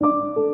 Música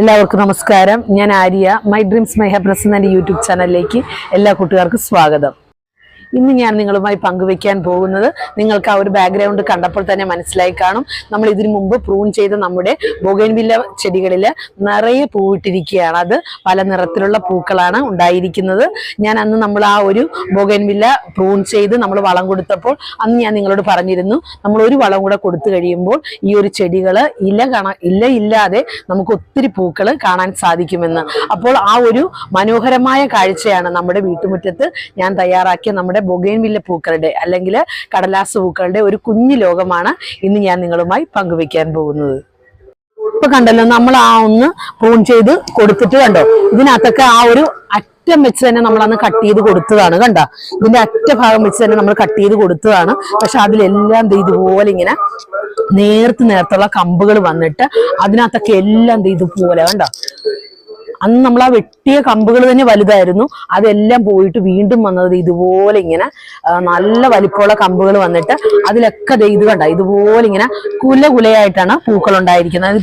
എല്ലാവർക്കും നമസ്കാരം. ഞാൻ Arya. My dreams my happiness എന്ന യൂട്യൂബ് ചാനലിലേക്ക് എല്ലാ കൂട്ടുകാർക്കും സ്വാഗതം. ഇന്ന് ഞാൻ നിങ്ങളുമായി പങ്കുവെക്കാൻ പോകുന്നത് നിങ്ങൾക്ക് ആ ഒരു ബാക്ക്ഗ്രൗണ്ട് കണ്ടപ്പോൾ തന്നെ മനസ്സിലായി കാണും. നമ്മൾ ഇതിനു മുമ്പ് പ്രൂൺ ചെയ്ത നമ്മുടെ ബൊഗൈൻവില്ല ചെടികളിൽ നിറയെ പൂവിട്ടിരിക്കുകയാണ്. അത് പല നിറത്തിലുള്ള പൂക്കളാണ് ഉണ്ടായിരിക്കുന്നത്. ഞാൻ അന്ന് നമ്മൾ ആ ഒരു ബൊഗൈൻവില്ല പ്രൂൺ ചെയ്ത് നമ്മൾ വളം കൊടുത്തപ്പോൾ അന്ന് ഞാൻ നിങ്ങളോട് പറഞ്ഞിരുന്നു നമ്മൾ ഒരു വളം കൂടെ കൊടുത്തു കഴിയുമ്പോൾ ഈ ഒരു ചെടികൾ ഇല കാണാൻ ഇല ഇല്ലാതെ നമുക്ക് ഒത്തിരി പൂക്കൾ കാണാൻ സാധിക്കുമെന്ന്. അപ്പോൾ ആ ഒരു മനോഹരമായ കാഴ്ചയാണ് നമ്മുടെ വീട്ടുമുറ്റത്ത് ഞാൻ തയ്യാറാക്കിയ നമ്മുടെ ബൊഗൈൻവില്ല പൂക്കളുടെ അല്ലെങ്കിൽ കടലാസ് പൂക്കളുടെ ഒരു കുഞ്ഞു ലോകമാണ് ഇന്ന് ഞാൻ നിങ്ങളുമായി പങ്കുവെക്കാൻ പോകുന്നത്. ഇപ്പൊ കണ്ടല്ലോ നമ്മൾ ആ ഒന്ന് പ്രൂൺ ചെയ്ത് കൊടുത്തിട്ട് കണ്ടോ? ഇതിനകത്തൊക്കെ ആ ഒരു അറ്റം വെച്ച് തന്നെ നമ്മൾ അന്ന് കട്ട് ചെയ്ത് കൊടുത്തതാണ് കണ്ട? ഇതിന്റെ അറ്റ ഭാഗം വെച്ച് തന്നെ നമ്മൾ കട്ട് ചെയ്ത് കൊടുത്തതാണ്. പക്ഷെ അതിലെല്ലാം ഇതുപോലെ ഇങ്ങനെ നേർത്ത് നേർത്തുള്ള കമ്പുകൾ വന്നിട്ട് അതിനകത്തൊക്കെ എല്ലാം ഇതുപോലെ കണ്ടോ? അന്ന് നമ്മൾ ആ വെട്ടിയ കമ്പുകൾ തന്നെ വലുതായിരുന്നു. അതെല്ലാം പോയിട്ട് വീണ്ടും വന്നത് ഇതുപോലെ ഇങ്ങനെ നല്ല വലിപ്പമുള്ള കമ്പുകൾ വന്നിട്ട് അതിലൊക്കെ ഇത് കണ്ട? ഇതുപോലെ ഇങ്ങനെ കുല കുലയായിട്ടാണ് പൂക്കൾ ഉണ്ടായിരിക്കുന്നത്.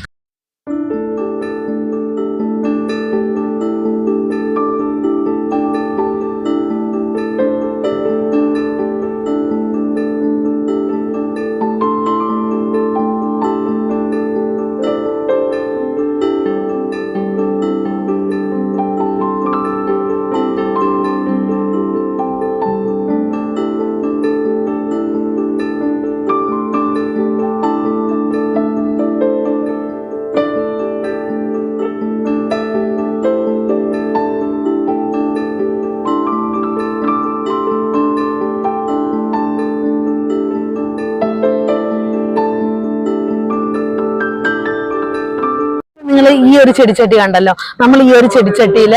നിങ്ങൾ ഈ ഒരു ചെടിച്ചട്ടി കണ്ടല്ലോ. നമ്മൾ ഈ ഒരു ചെടിച്ചട്ടിയിൽ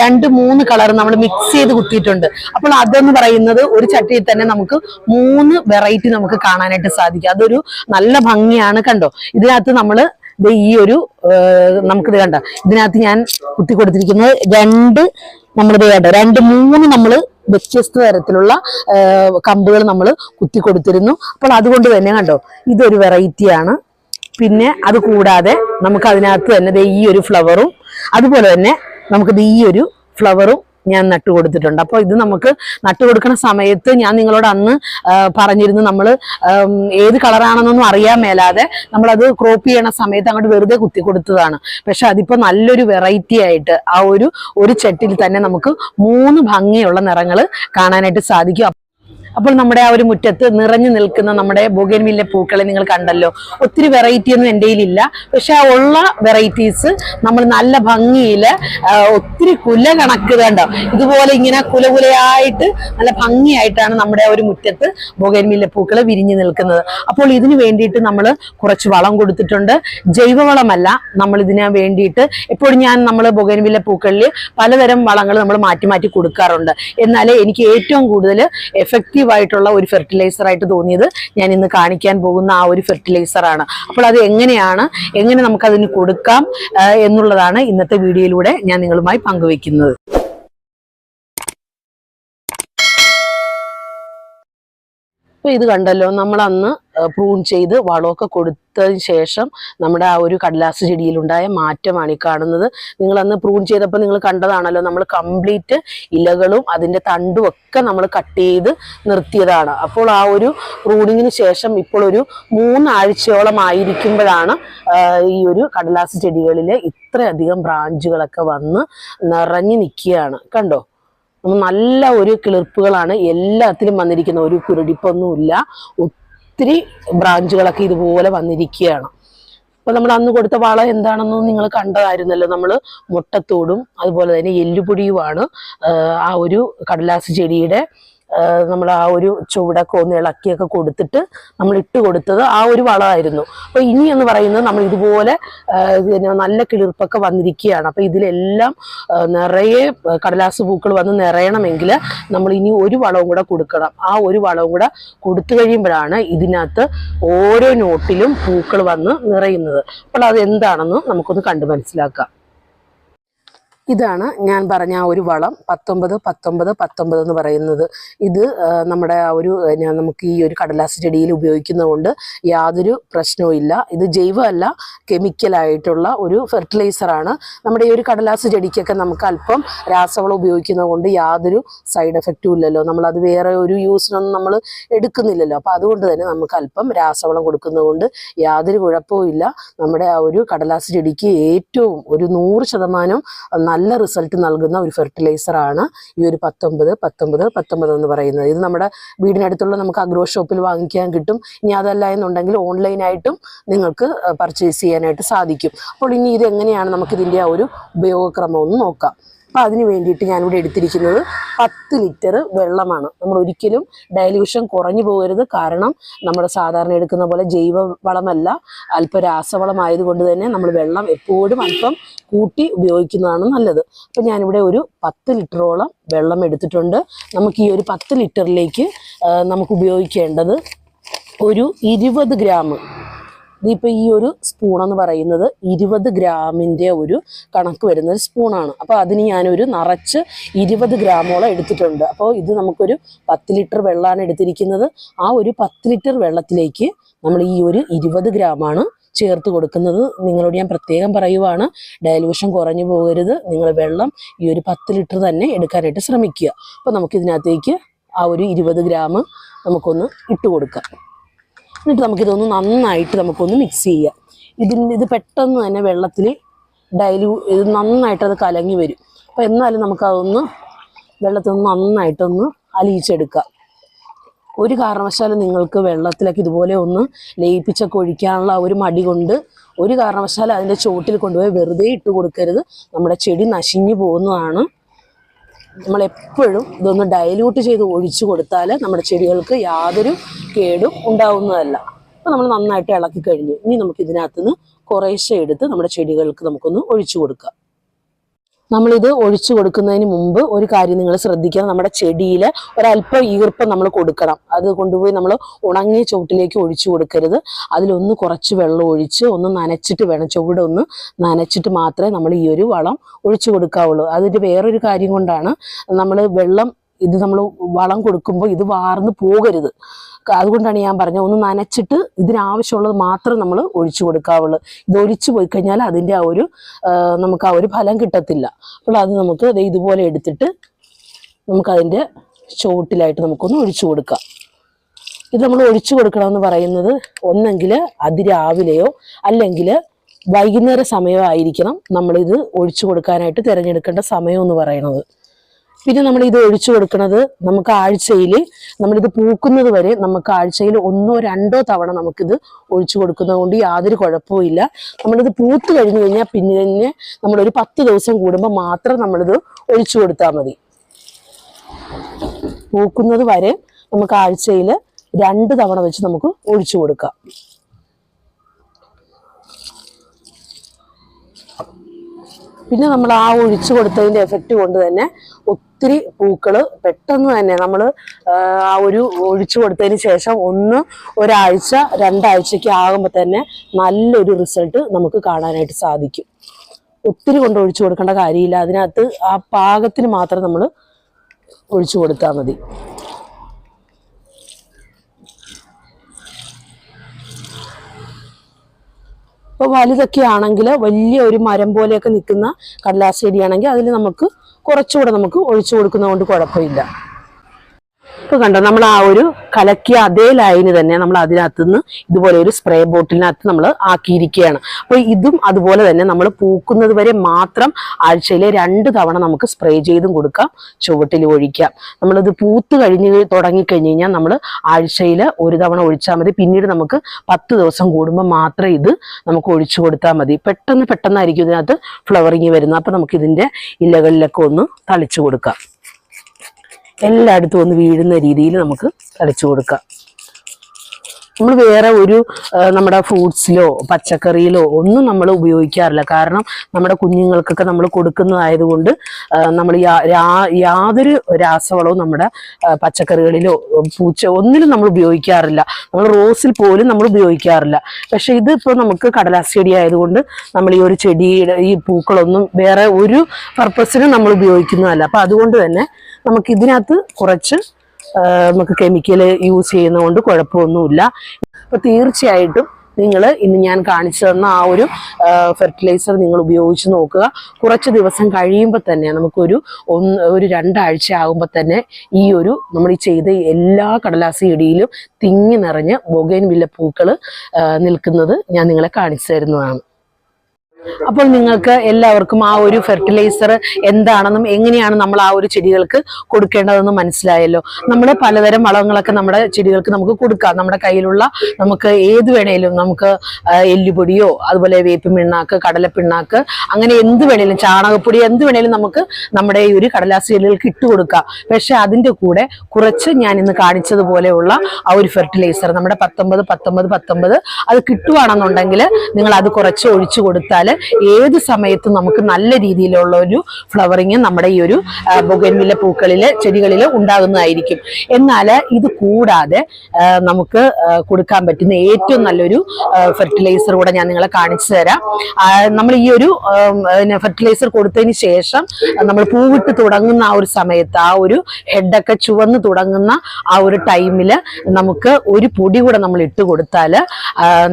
രണ്ട് മൂന്ന് കളർ നമ്മൾ മിക്സ് ചെയ്ത് കുത്തിയിട്ടുണ്ട്. അപ്പോൾ അതെന്ന് പറയുന്നത് ഒരു ചട്ടിയിൽ തന്നെ നമുക്ക് മൂന്ന് വെറൈറ്റി നമുക്ക് കാണാനായിട്ട് സാധിക്കും. അതൊരു നല്ല ഭംഗിയാണ് കണ്ടോ. ഇതിനകത്ത് നമ്മൾ ഈ ഒരു നമുക്കിത് കണ്ട. ഇതിനകത്ത് ഞാൻ കുത്തി കൊടുത്തിരിക്കുന്നത് രണ്ട് നമ്മളിത് കണ്ടോ. രണ്ട് മൂന്ന് നമ്മൾ വ്യത്യസ്ത തരത്തിലുള്ള കമ്പുകൾ നമ്മൾ കുത്തി കൊടുത്തിരുന്നു. അപ്പോൾ അതുകൊണ്ട് തന്നെ കണ്ടോ ഇതൊരു വെറൈറ്റിയാണ് പിന്നെ അത് കൂടാതെ നമുക്ക് അതിനകത്ത് തന്നെ ദേ ഈ ഒരു ഫ്ലവറും അതുപോലെ തന്നെ നമുക്ക് ദേ ഈ ഒരു ഫ്ലവറും ഞാൻ നട്ടു കൊടുത്തിട്ടുണ്ട്. അപ്പോൾ ഇത് നമുക്ക് നട്ടു കൊടുക്കുന്ന സമയത്ത് ഞാൻ നിങ്ങളോട് അന്ന് പറഞ്ഞിരുന്നു നമ്മൾ ഏത് കളറാണെന്നൊന്നും അറിയാൻ മേലാതെ നമ്മളത് ക്രോപ്പ് ചെയ്യണ സമയത്ത് അങ്ങോട്ട് വെറുതെ കുത്തി കൊടുത്തതാണ്. പക്ഷെ അതിപ്പോൾ നല്ലൊരു വെറൈറ്റി ആയിട്ട് ആ ഒരു ഒരു ചെട്ടിൽ തന്നെ നമുക്ക് മൂന്ന് ഭംഗിയുള്ള നിറങ്ങൾ കാണാനായിട്ട് സാധിക്കും. അപ്പോൾ നമ്മുടെ ആ ഒരു മുറ്റത്ത് നിറഞ്ഞു നിൽക്കുന്ന നമ്മുടെ ബൊഗൻവില്ല പൂക്കളെ നിങ്ങൾ കണ്ടല്ലോ. ഒത്തിരി വെറൈറ്റി ഒന്നും എന്റെ കയ്യിലില്ല. പക്ഷെ ആ ഉള്ള വെറൈറ്റീസ് നമ്മൾ നല്ല ഭംഗിയിൽ ഒത്തിരി കുല കണക്ക് വേണ്ട ഇതുപോലെ ഇങ്ങനെ കുലകുലയായിട്ട് നല്ല ഭംഗിയായിട്ടാണ് നമ്മുടെ ആ ഒരു മുറ്റത്ത് ബൊഗൻവില്ല പൂക്കൾ വിരിഞ്ഞു നിൽക്കുന്നത്. അപ്പോൾ ഇതിന് വേണ്ടിയിട്ട് നമ്മൾ കുറച്ച് വളം കൊടുത്തിട്ടുണ്ട്. ജൈവവളമല്ല നമ്മൾ ഇതിന് വേണ്ടിയിട്ട് എപ്പോഴും ഞാൻ നമ്മൾ ബൊഗൻവില്ല പൂക്കളിൽ പലതരം വളങ്ങൾ നമ്മൾ മാറ്റി മാറ്റി കൊടുക്കാറുണ്ട്. എന്നാൽ എനിക്ക് ഏറ്റവും കൂടുതൽ എഫക്റ്റീവ് ആയിട്ടുള്ള ഒരു ഫെർട്ടിലൈസർ ആയിട്ട് തോന്നിയത് ഞാൻ ഇന്ന് കാണിക്കാൻ പോകുന്ന ആ ഒരു ഫെർട്ടിലൈസർ ആണ്. അപ്പോൾ അത് എങ്ങനെയാണ് എങ്ങനെ നമുക്ക് അതിന് കൊടുക്കാം എന്നുള്ളതാണ് ഇന്നത്തെ വീഡിയോയിലൂടെ ഞാൻ നിങ്ങളുമായി പങ്കുവെക്കുന്നത് അപ്പൊ ഇത് കണ്ടല്ലോ നമ്മൾ അന്ന് പ്രൂൺ ചെയ്ത് വളമൊക്കെ കൊടുത്തതിന് ശേഷം നമ്മുടെ ആ ഒരു കടലാസ് ചെടിയിലുണ്ടായ മാറ്റമാണ് ഈ കാണുന്നത്. നിങ്ങൾ അന്ന് പ്രൂൺ ചെയ്തപ്പോൾ നിങ്ങൾ കണ്ടതാണല്ലോ നമ്മൾ കംപ്ലീറ്റ് ഇലകളും അതിന്റെ തണ്ടും ഒക്കെ നമ്മൾ കട്ട് ചെയ്ത് നിർത്തിയതാണ്. അപ്പോൾ ആ ഒരു പ്രൂണിങ്ങിന് ശേഷം ഇപ്പോൾ ഒരു മൂന്നാഴ്ചയോളം ആയിരിക്കുമ്പോഴാണ് ഈ ഒരു കടലാസ് ചെടികളിൽ ഇത്രയധികം ബ്രാഞ്ചുകളൊക്കെ വന്ന് നിറഞ്ഞു നിൽക്കുകയാണ്. കണ്ടോ? നല്ല ഒരു കിളിർപ്പുകളാണ് എല്ലാത്തിലും വന്നിരിക്കുന്ന ഒരു കുരടിപ്പൊന്നുമില്ല. ഒത്തിരി ബ്രാഞ്ചുകളൊക്കെ ഇതുപോലെ വന്നിരിക്കുകയാണ്. അപ്പൊ നമ്മൾ അന്ന് കൊടുത്ത വള എന്താണെന്ന് നിങ്ങൾ കണ്ടതായിരുന്നല്ലോ. നമ്മൾ മുട്ടത്തോടും അതുപോലെ തന്നെ എല്ലുപൊടിയുമാണ് ആ ഒരു കടലാസ് ചെടിയുടെ നമ്മൾ ആ ഒരു ചുവടൊക്കെ ഒന്ന് ഇളക്കിയൊക്കെ കൊടുത്തിട്ട് നമ്മൾ ഇട്ട് കൊടുത്തത് ആ ഒരു വളമായിരുന്നു. അപ്പൊ ഇനി എന്ന് പറയുന്നത് നമ്മൾ ഇതുപോലെ പിന്നെ നല്ല കിളിർപ്പൊക്കെ വന്നിരിക്കുകയാണ്. അപ്പൊ ഇതിലെല്ലാം നിറയെ കടലാസ് പൂക്കൾ വന്ന് നിറയണമെങ്കിൽ നമ്മൾ ഇനി ഒരു വളവും കൂടെ കൊടുക്കണം. ആ ഒരു വളവും കൂടെ കൊടുത്തു കഴിയുമ്പോഴാണ് ഇതിനകത്ത് ഓരോ നോട്ടിലും പൂക്കൾ വന്ന് നിറയുന്നത്. അപ്പോൾ അത് എന്താണെന്ന് നമുക്കൊന്ന് കണ്ടു മനസ്സിലാക്കാം. ഇതാണ് ഞാൻ പറഞ്ഞ ഒരു വളം. പത്തൊമ്പത് പത്തൊമ്പത് പത്തൊമ്പത് എന്ന് പറയുന്നത്. ഇത് നമ്മുടെ ആ ഒരു നമുക്ക് ഈ ഒരു കടലാസ് ചെടിയിൽ ഉപയോഗിക്കുന്നതുകൊണ്ട് യാതൊരു പ്രശ്നവും ഇല്ല. ഇത് ജൈവമല്ല കെമിക്കലായിട്ടുള്ള ഒരു ഫെർട്ടിലൈസറാണ് നമ്മുടെ ഈ ഒരു കടലാസ് ചെടിക്കൊക്കെ നമുക്ക് അല്പം രാസവളം ഉപയോഗിക്കുന്നത് കൊണ്ട് യാതൊരു സൈഡ് എഫക്റ്റും ഇല്ലല്ലോ. നമ്മളത് വേറെ ഒരു യൂസിനൊന്നും നമ്മൾ എടുക്കുന്നില്ലല്ലോ. അപ്പോൾ അതുകൊണ്ട് തന്നെ നമുക്ക് അല്പം രാസവളം കൊടുക്കുന്നതുകൊണ്ട് യാതൊരു കുഴപ്പവും ഇല്ല. നമ്മുടെ ആ ഒരു കടലാസ് ചെടിക്ക് ഏറ്റവും ഒരു നൂറ് ശതമാനം നല്ല റിസൾട്ട് നൽകുന്ന ഒരു ഫെർട്ടിലൈസർ ആണ് ഈ ഒരു പത്തൊമ്പത് പത്തൊമ്പത് പത്തൊമ്പത് എന്ന് പറയുന്നത്. ഇത് നമ്മുടെ വീടിനടുത്തുള്ള നമുക്ക് അഗ്രോ ഷോപ്പിൽ വാങ്ങിക്കാൻ കിട്ടും. ഇനി അതല്ല എന്നുണ്ടെങ്കിൽ ഓൺലൈനായിട്ടും നിങ്ങൾക്ക് പർച്ചേസ് ചെയ്യാനായിട്ട് സാധിക്കും. അപ്പോൾ ഇനി ഇത് എങ്ങനെയാണ് നമുക്ക് ഇതിന്റെ ആ ഒരു ഉപയോഗക്രമം ഒന്ന് നോക്കാം. അപ്പം അതിന് വേണ്ടിയിട്ട് ഞാനിവിടെ എടുത്തിരിക്കുന്നത് പത്ത് ലിറ്റർ വെള്ളമാണ്. നമ്മൾ ഒരിക്കലും ഡയല്യൂഷൻ കുറഞ്ഞു പോകരുത്. കാരണം നമ്മൾ സാധാരണ എടുക്കുന്ന പോലെ ജൈവ വളമല്ല അല്പം രാസവളമായതുകൊണ്ട് തന്നെ നമ്മൾ വെള്ളം എപ്പോഴും അല്പം കൂട്ടി ഉപയോഗിക്കുന്നതാണ് നല്ലത്. അപ്പം ഞാനിവിടെ ഒരു പത്ത് ലിറ്ററോളം വെള്ളം എടുത്തിട്ടുണ്ട്. നമുക്ക് ഈ ഒരു പത്ത് ലിറ്ററിലേക്ക് നമുക്ക് ഉപയോഗിക്കേണ്ടത് ഒരു ഇരുപത് ഗ്രാം ഇതിപ്പോൾ ഈ ഒരു സ്പൂൺ എന്ന് പറയുന്നത് ഇരുപത് ഗ്രാമിന്റെ ഒരു കണക്ക് വരുന്ന ഒരു സ്പൂണാണ് അപ്പോൾ അതിന് ഞാനൊരു നിറച്ച് ഇരുപത് ഗ്രാമോളം എടുത്തിട്ടുണ്ട്. അപ്പോൾ ഇത് നമുക്കൊരു പത്ത് ലിറ്റർ വെള്ളമാണ് എടുത്തിരിക്കുന്നത്. ആ ഒരു പത്ത് ലിറ്റർ വെള്ളത്തിലേക്ക് നമ്മൾ ഈ ഒരു ഇരുപത് ഗ്രാമാണ് ചേർത്ത് കൊടുക്കുന്നത്. നിങ്ങളോട് ഞാൻ പ്രത്യേകം പറയുവാണ് ഡയലൂഷൻ കുറഞ്ഞു പോകരുത്. നിങ്ങൾ വെള്ളം ഈ ഒരു പത്ത് ലിറ്റർ തന്നെ എടുക്കാനായിട്ട് ശ്രമിക്കുക. അപ്പോൾ നമുക്കിതിനകത്തേക്ക് ആ ഒരു ഇരുപത് ഗ്രാം നമുക്കൊന്ന് ഇട്ട് കൊടുക്കാം. എന്നിട്ട് നമുക്കിതൊന്ന് നന്നായിട്ട് നമുക്കൊന്ന് മിക്സ് ചെയ്യാം. ഇതിന് ഇത് പെട്ടെന്ന് തന്നെ വെള്ളത്തിൽ ഡൈലൂ ഇത് നന്നായിട്ട് അത് കലങ്ങി വരും. അപ്പോൾ എന്നാലും നമുക്കതൊന്ന് വെള്ളത്തിൽ നിന്ന് നന്നായിട്ടൊന്ന് അലിയിച്ചെടുക്കാം. ഒരു കാരണവശാലും നിങ്ങൾക്ക് വെള്ളത്തിലൊക്കെ ഇതുപോലെ ഒന്ന് ലയിപ്പിച്ചൊക്കെ ഒഴിക്കാനുള്ള ഒരു മടി കൊണ്ട് ഒരു കാരണവശാലും അതിന്റെ ചോട്ടിൽ കൊണ്ടുപോയി വെറുതെ ഇട്ട് കൊടുക്കരുത്. നമ്മുടെ ചെടി നശിഞ്ഞു പോകുന്നതാണ് നമ്മൾ എപ്പോഴും ഇതൊന്ന് ഡയലൂട്ട് ചെയ്ത് ഒഴിച്ചു കൊടുത്താൽ നമ്മുടെ ചെടികൾക്ക് യാതൊരു കേടും ഉണ്ടാവുന്നതല്ല. അപ്പോൾ നമ്മൾ നന്നായിട്ട് ഇളക്കി കഴിഞ്ഞു. ഇനി നമുക്ക് ഇതിനകത്തുനിന്ന് കുറേശ്ശെ എടുത്ത് നമ്മുടെ ചെടികൾക്ക് നമുക്കൊന്ന് ഒഴിച്ചു കൊടുക്കാം. നമ്മളിത് ഒഴിച്ചു കൊടുക്കുന്നതിന് മുമ്പ് ഒരു കാര്യം നിങ്ങൾ ശ്രദ്ധിക്കണം. നമ്മുടെ ചെടിയിൽ ഒരല്പം ഈർപ്പം നമ്മൾ കൊടുക്കണം. അത് കൊണ്ടുപോയി നമ്മൾ ഉണങ്ങിയ ചുവട്ടിലേക്ക് ഒഴിച്ചു കൊടുക്കരുത്. അതിലൊന്ന് കുറച്ച് വെള്ളം ഒഴിച്ച് ഒന്ന് നനച്ചിട്ട് വേണം. ചുവട് ഒന്ന് നനച്ചിട്ട് മാത്രമേ നമ്മൾ ഈ ഒരു വളം ഒഴിച്ചു കൊടുക്കാവുള്ളൂ. അതിന്റെ വേറൊരു കാര്യം കൊണ്ടാണ് നമ്മൾ വെള്ളം ഇത് നമ്മൾ വളം കൊടുക്കുമ്പോൾ ഇത് വാർന്ന് പോകരുത്. അതുകൊണ്ടാണ് ഞാൻ പറഞ്ഞത് ഒന്ന് നനച്ചിട്ട് ഇതിനാവശ്യമുള്ളത് മാത്രം നമ്മൾ ഒഴിച്ചു കൊടുക്കാവുള്ളൂ. ഇത് ഒഴിച്ചു പോയി കഴിഞ്ഞാൽ അതിന്റെ ആ ഒരു നമുക്ക് ആ ഒരു ഫലം കിട്ടത്തില്ല. അപ്പോൾ അത് നമുക്ക് ഇതുപോലെ എടുത്തിട്ട് നമുക്കതിന്റെ ചുവട്ടിലായിട്ട് നമുക്കൊന്ന് ഒഴിച്ചു കൊടുക്കാം. ഇത് നമ്മൾ ഒഴിച്ചു കൊടുക്കണമെന്ന് പറയുന്നത് ഒന്നെങ്കിൽ അതിരാവിലെയോ അല്ലെങ്കിൽ വൈകുന്നേര സമയമായിരിക്കണം നമ്മളിത് ഒഴിച്ചു കൊടുക്കാനായിട്ട് തിരഞ്ഞെടുക്കേണ്ട സമയം എന്ന് പറയുന്നത്. പിന്നെ നമ്മൾ ഇത് ഒഴിച്ചു കൊടുക്കുന്നത് നമുക്ക് ആഴ്ചയിൽ നമ്മളിത് പൂക്കുന്നത് വരെ നമുക്ക് ആഴ്ചയിൽ ഒന്നോ രണ്ടോ തവണ നമുക്കിത് ഒഴിച്ചു കൊടുക്കുന്നത് കൊണ്ട് യാതൊരു കുഴപ്പവും നമ്മളിത് പൂത്ത് കഴിഞ്ഞു കഴിഞ്ഞാൽ പിന്നെ തന്നെ നമ്മളൊരു പത്ത് ദിവസം കൂടുമ്പോൾ മാത്രം നമ്മളിത് ഒഴിച്ചു കൊടുത്താൽ മതി. പൂക്കുന്നത് വരെ നമുക്ക് ആഴ്ചയിൽ രണ്ട് തവണ വെച്ച് നമുക്ക് ഒഴിച്ചു കൊടുക്കാം. പിന്നെ നമ്മൾ ആ ഒഴിച്ചു കൊടുത്തതിന്റെ എഫക്റ്റ് കൊണ്ട് തന്നെ ഒത്തിരി പൂക്കൾ പെട്ടെന്ന് തന്നെ നമ്മൾ ആ ഒരു ഒഴിച്ചു കൊടുത്തതിന് ശേഷം ഒന്ന് ഒരാഴ്ച രണ്ടാഴ്ചയ്ക്ക് ആകുമ്പോൾ തന്നെ നല്ലൊരു റിസൾട്ട് നമുക്ക് കാണാനായിട്ട് സാധിക്കും. ഒത്തിരി കൊണ്ട് ഒഴിച്ചു കൊടുക്കേണ്ട കാര്യമില്ല. അതിനകത്ത് ആ പാകത്തിന് മാത്രം നമ്മൾ ഒഴിച്ചു കൊടുത്താൽ മതി. ഇപ്പോൾ വലുതൊക്കെ ആണെങ്കിൽ വലിയ ഒരു മരം പോലെയൊക്കെ നിൽക്കുന്ന കടലാസ് ചെടിയാണെങ്കിൽ അതിൽ നമുക്ക് കുറച്ചുകൂടെ നമുക്ക് ഒഴിച്ചു കൊടുക്കുന്നതുകൊണ്ട് കുഴപ്പമില്ല. ഇപ്പൊ കണ്ടോ നമ്മൾ ആ ഒരു കലക്കിയ അതേ ലൈന് തന്നെ നമ്മൾ അതിനകത്ത് നിന്ന് ഇതുപോലെ ഒരു സ്പ്രേ ബോട്ടിലിനകത്ത് നമ്മൾ ആക്കിയിരിക്കുകയാണ്. അപ്പൊ ഇതും അതുപോലെ തന്നെ നമ്മൾ പൂക്കുന്നത് വരെ മാത്രം ആഴ്ചയിൽ രണ്ട് തവണ നമുക്ക് സ്പ്രേ ചെയ്തും കൊടുക്കാം ചുവട്ടിൽ ഒഴിക്കാം. നമ്മളിത് പൂത്ത് കഴിഞ്ഞ് തുടങ്ങിക്കഴിഞ്ഞ് കഴിഞ്ഞാൽ നമ്മൾ ആഴ്ചയിൽ ഒരു തവണ ഒഴിച്ചാൽ മതി. പിന്നീട് നമുക്ക് പത്ത് ദിവസം കൂടുമ്പോൾ മാത്രം ഇത് നമുക്ക് ഒഴിച്ചു കൊടുത്താൽ മതി. പെട്ടെന്ന് പെട്ടെന്നായിരിക്കും ഇതിനകത്ത് ഫ്ലവറിങ് വരുന്നത്. അപ്പൊ നമുക്ക് ഇതിന്റെ ഇലകളിലൊക്കെ ഒന്ന് തളിച്ചു കൊടുക്കാം. എല്ലായിടത്തും ഒന്ന് വീഴുന്ന രീതിയിൽ നമുക്ക് തളിച്ചു കൊടുക്കാം. നമ്മൾ വേറെ ഒരു നമ്മുടെ ഫ്രൂട്ട്സിലോ പച്ചക്കറിയിലോ ഒന്നും നമ്മൾ ഉപയോഗിക്കാറില്ല. കാരണം നമ്മുടെ കുഞ്ഞുങ്ങൾക്കൊക്കെ നമ്മൾ കൊടുക്കുന്നതായതുകൊണ്ട് നമ്മൾ യാതൊരു രാസവളവും നമ്മുടെ പച്ചക്കറികളിലോ പൂച്ച ഒന്നിലും നമ്മൾ ഉപയോഗിക്കാറില്ല. നമ്മൾ റോസിൽ പോലും നമ്മൾ ഉപയോഗിക്കാറില്ല. പക്ഷെ ഇത് നമുക്ക് കടലാസ് ചെടി ആയതുകൊണ്ട് നമ്മൾ ഈ ഒരു ചെടിയുടെ ഈ പൂക്കളൊന്നും വേറെ ഒരു പർപ്പസിനും നമ്മൾ ഉപയോഗിക്കുന്നതല്ല. അപ്പം അതുകൊണ്ട് തന്നെ നമുക്ക് ഇതിനകത്ത് കുറച്ച് നമുക്ക് കെമിക്കൽ യൂസ് ചെയ്യുന്നതുകൊണ്ട് കുഴപ്പമൊന്നുമില്ല. അപ്പോൾ തീർച്ചയായിട്ടും നിങ്ങൾ ഇന്ന് ഞാൻ കാണിച്ചു തന്ന ആ ഒരു ഫെർട്ടിലൈസർ നിങ്ങൾ ഉപയോഗിച്ച് നോക്കുക. കുറച്ച് ദിവസം കഴിയുമ്പോൾ തന്നെ നമുക്കൊരു ഒന്ന് ഒരു രണ്ടാഴ്ച ആകുമ്പോൾ തന്നെ ഈ ഒരു നമ്മൾ ഈ ചെയ്ത എല്ലാ കടലാസ് ഇടിയിലും തിങ്ങി നിറഞ്ഞ് ബൊഗൈൻ വില്ല പൂക്കൾ നിൽക്കുന്നത് ഞാൻ നിങ്ങളെ കാണിച്ചു തരുന്നതാണ്. അപ്പോൾ നിങ്ങൾക്ക് എല്ലാവർക്കും ആ ഒരു ഫെർട്ടിലൈസർ എന്താണെന്നും എങ്ങനെയാണ് നമ്മൾ ആ ഒരു ചെടികൾക്ക് കൊടുക്കേണ്ടതെന്നും മനസ്സിലായല്ലോ. നമ്മൾ പലതരം വളങ്ങളൊക്കെ നമ്മുടെ ചെടികൾക്ക് നമുക്ക് കൊടുക്കാം. നമ്മുടെ കയ്യിലുള്ള നമുക്ക് ഏത് വേണേലും നമുക്ക് എല്ലുപൊടിയോ അതുപോലെ വേപ്പ് പിണ്ണാക്ക് കടലപ്പിണ്ണാക്ക് അങ്ങനെ എന്ത് വേണേലും ചാണകപ്പൊടി എന്ത് വേണേലും നമുക്ക് നമ്മുടെ ഈ ഒരു കടലാസ് ചെടികൾക്ക് ഇട്ട് കൊടുക്കാം. പക്ഷെ അതിന്റെ കൂടെ കുറച്ച് ഞാൻ ഇന്ന് കാണിച്ചതുപോലെയുള്ള ആ ഒരു ഫെർട്ടിലൈസർ നമ്മുടെ പത്തൊമ്പത് പത്തൊമ്പത് പത്തൊമ്പത് അത് കിട്ടുവാണെന്നുണ്ടെങ്കിൽ നിങ്ങൾ അത് കുറച്ച് ഒഴിച്ചു കൊടുത്താൽ ഏത് സമയത്തും നമുക്ക് നല്ല രീതിയിലുള്ള ഒരു ഫ്ലവറിങ് നമ്മുടെ ഈ ഒരു ബൊഗൻവില്ല പൂക്കളിൽ ചെടികളിൽ ഉണ്ടാകുന്നതായിരിക്കും. എന്നാൽ ഇത് കൂടാതെ നമുക്ക് കൊടുക്കാൻ പറ്റുന്ന ഏറ്റവും നല്ലൊരു ഫെർട്ടിലൈസർ കൂടെ ഞാൻ നിങ്ങളെ കാണിച്ചു തരാം. നമ്മൾ ഈ ഒരു ഫെർട്ടിലൈസർ കൊടുത്തതിന് ശേഷം നമ്മൾ പൂവിട്ട് തുടങ്ങുന്ന ആ ഒരു സമയത്ത് ആ ഒരു ഹെഡൊക്കെ ചുവന്ന് തുടങ്ങുന്ന ആ ഒരു ടൈമിൽ നമുക്ക് ഒരു പൊടി കൂടെ നമ്മൾ ഇട്ട് കൊടുത്താൽ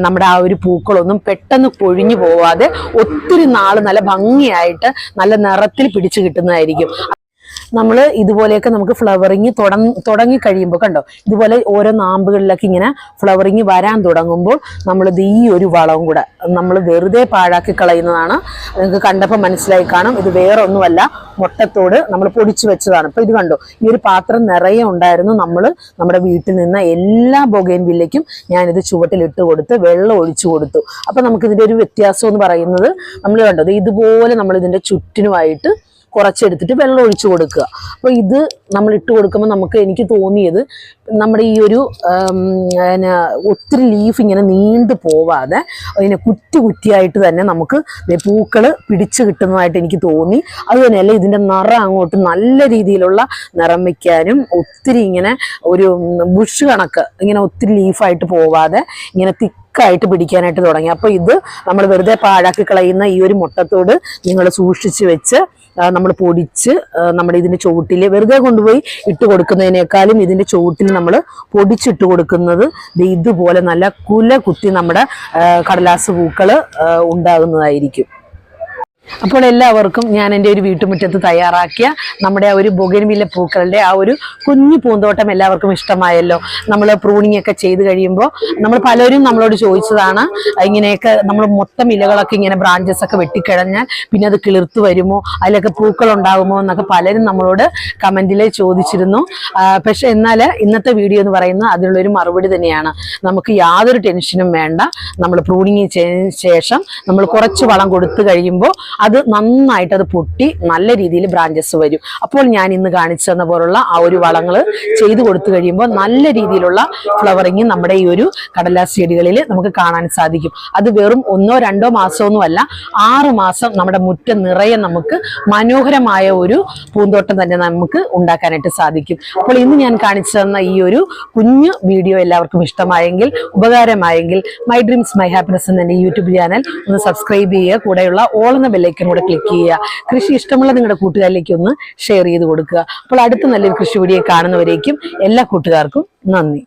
നമ്മുടെ ആ ഒരു പൂക്കളൊന്നും പെട്ടെന്ന് പൊഴിഞ്ഞു പോവാതെ ഒത്തിരി നാൾ നല്ല ഭംഗിയായിട്ട് നല്ല നിറത്തിൽ പിടിച്ചു കിട്ടുന്നതായിരിക്കും. നമ്മൾ ഇതുപോലെയൊക്കെ നമുക്ക് ഫ്ലവറിങ് തുടങ്ങി തുടങ്ങി കഴിയുമ്പോൾ കണ്ടോ? ഇതുപോലെ ഓരോ നാമ്പുകളിലൊക്കെ ഇങ്ങനെ ഫ്ലവറിങ് വരാൻ തുടങ്ങുമ്പോൾ നമ്മൾ ഈ ഒരു വളവും കൂടെ നമ്മൾ വെറുതെ പാഴാക്കി കളയുന്നതാണ്. നിങ്ങൾക്ക് കണ്ടപ്പോൾ മനസ്സിലായി കാണും. ഇത് വേറെ ഒന്നുമല്ല മുട്ടത്തോട് നമ്മൾ പൊടിച്ചു വെച്ചതാണ്. അപ്പോൾ ഇത് കണ്ടോ? ഈ ഒരു പാത്രം നിറയെ ഉണ്ടായിരുന്നു നമ്മൾ നമ്മുടെ വീട്ടിൽ നിന്ന് എല്ലാ ബൊഗൈൻ വില്ലയ്ക്കും ഞാനിത് ചുവട്ടിലിട്ട് കൊടുത്ത് വെള്ളം ഒഴിച്ചു കൊടുത്തു. അപ്പോൾ നമുക്കിതിന്റെ ഒരു വ്യത്യാസം എന്ന് പറയുന്നത് നമ്മൾ കണ്ടത് ഇതുപോലെ നമ്മൾ ഇതിന്റെ ചുറ്റിനുമായിട്ട് കുറച്ചെടുത്തിട്ട് വെള്ളം ഒഴിച്ചു കൊടുക്കുക. അപ്പോൾ ഇത് നമ്മൾ ഇട്ട് കൊടുക്കുമ്പോൾ നമുക്ക് എനിക്ക് തോന്നിയത് നമ്മുടെ ഈ ഒരു പിന്നെ ഒത്തിരി ലീഫ് ഇങ്ങനെ നീണ്ടു പോവാതെ അതിനെ കുറ്റി കുറ്റിയായിട്ട് തന്നെ നമുക്ക് പൂക്കൾ പിടിച്ചു കിട്ടുന്നതായിട്ട് എനിക്ക് തോന്നി. അത് തന്നെയല്ല ഇതിന്റെ നിറം അങ്ങോട്ട് നല്ല രീതിയിലുള്ള നിറം വയ്ക്കാനും ഒത്തിരി ഇങ്ങനെ ഒരു ബുഷ് കണക്ക് ഇങ്ങനെ ഒത്തിരി ലീഫായിട്ട് പോവാതെ ഇങ്ങനെ തിക്ക് ആയിട്ട് പിടിക്കാനായിട്ട് തുടങ്ങി. അപ്പോൾ ഇത് നമ്മൾ വെറുതെ പാഴാക്കി കളയുന്ന ഈ ഒരു മുട്ടത്തോട് നിങ്ങൾ സൂക്ഷിച്ച് വെച്ച് നമ്മൾ പൊടിച്ച് നമ്മുടെ ഇതിന്റെ ചുവട്ടിൽ വെറുതെ കൊണ്ടുപോയി ഇട്ട് കൊടുക്കുന്നതിനേക്കാളും ഇതിന്റെ ചുവട്ടിൽ നമ്മൾ പൊടിച്ചിട്ട് കൊടുക്കുന്നത് ഇതുപോലെ നല്ല കുല കുത്തി നമ്മുടെ കടലാസ് പൂക്കൾ ഉണ്ടാകുന്നതായിരിക്കും. അപ്പോൾ എല്ലാവർക്കും ഞാൻ എന്റെ ഒരു വീട്ടുമുറ്റത്ത് തയ്യാറാക്കിയ നമ്മുടെ ആ ഒരു ബൊഗൻവില്ല പൂക്കളുടെ ആ ഒരു കുഞ്ഞു പൂന്തോട്ടം എല്ലാവർക്കും ഇഷ്ടമായല്ലോ. നമ്മൾ പ്രൂണിംഗ് ഒക്കെ ചെയ്ത് കഴിയുമ്പോൾ നമ്മൾ പലരും നമ്മളോട് ചോദിച്ചതാണ് ഇങ്ങനെയൊക്കെ നമ്മൾ മൊത്തം ഇലകളൊക്കെ ഇങ്ങനെ ബ്രാഞ്ചസ് ഒക്കെ വെട്ടിക്കിഴഞ്ഞാൽ പിന്നെ അത് കിളിർത്ത് വരുമോ അതിലൊക്കെ പൂക്കൾ ഉണ്ടാകുമോ എന്നൊക്കെ പലരും നമ്മളോട് കമന്റിൽ ചോദിച്ചിരുന്നു. പക്ഷെ എന്നാൽ ഇന്നത്തെ വീഡിയോ എന്ന് പറയുന്നത് അതിനുള്ളൊരു മറുപടി തന്നെയാണ്. നമുക്ക് യാതൊരു ടെൻഷനും വേണ്ട. നമ്മൾ പ്രൂണിങ് ചെയ്തതിന് ശേഷം നമ്മൾ കുറച്ച് വളം കൊടുത്തു കഴിയുമ്പോൾ അത് നന്നായിട്ട് അത് പൊട്ടി നല്ല രീതിയിൽ ബ്രാഞ്ചസ് വരും. അപ്പോൾ ഞാൻ ഇന്ന് കാണിച്ചു തന്ന പോലുള്ള ആ ഒരു വളങ്ങൾ ചെയ്തു കൊടുത്തു കഴിയുമ്പോൾ നല്ല രീതിയിലുള്ള ഫ്ലവറിങ് നമ്മുടെ ഈ ഒരു കടലാസ് ചെടികളിൽ നമുക്ക് കാണാൻ സാധിക്കും. അത് വെറും ഒന്നോ രണ്ടോ മാസമൊന്നും അല്ല ആറ് മാസം നമ്മുടെ മുറ്റം നിറയെ നമുക്ക് മനോഹരമായ ഒരു പൂന്തോട്ടം തന്നെ നമുക്ക് ഉണ്ടാക്കാനായിട്ട് സാധിക്കും. അപ്പോൾ ഇന്ന് ഞാൻ കാണിച്ചു തന്ന ഈ ഒരു കുഞ്ഞു വീഡിയോ എല്ലാവർക്കും ഇഷ്ടമായെങ്കിൽ ഉപകാരമായെങ്കിൽ മൈ ഡ്രീംസ് മൈ ഹാപ്പിനെസ് എന്ന യൂട്യൂബ് ചാനൽ ഒന്ന് സബ്സ്ക്രൈബ് ചെയ്യുക. കൂടെയുള്ള ഓൾ എന്ന ബെല്ലൈക്കൻ കൂടെ ക്ലിക്ക് ചെയ്യുക. കൃഷി ഇഷ്ടമുള്ള നിങ്ങളുടെ കൂട്ടുകാരിലേക്ക് ഒന്ന് ഷെയർ ചെയ്ത് കൊടുക്കുക. അപ്പോൾ അടുത്ത നല്ലൊരു കൃഷി വീഡിയോ കാണുന്നവരേക്കും എല്ലാ കൂട്ടുകാർക്കും നന്ദി.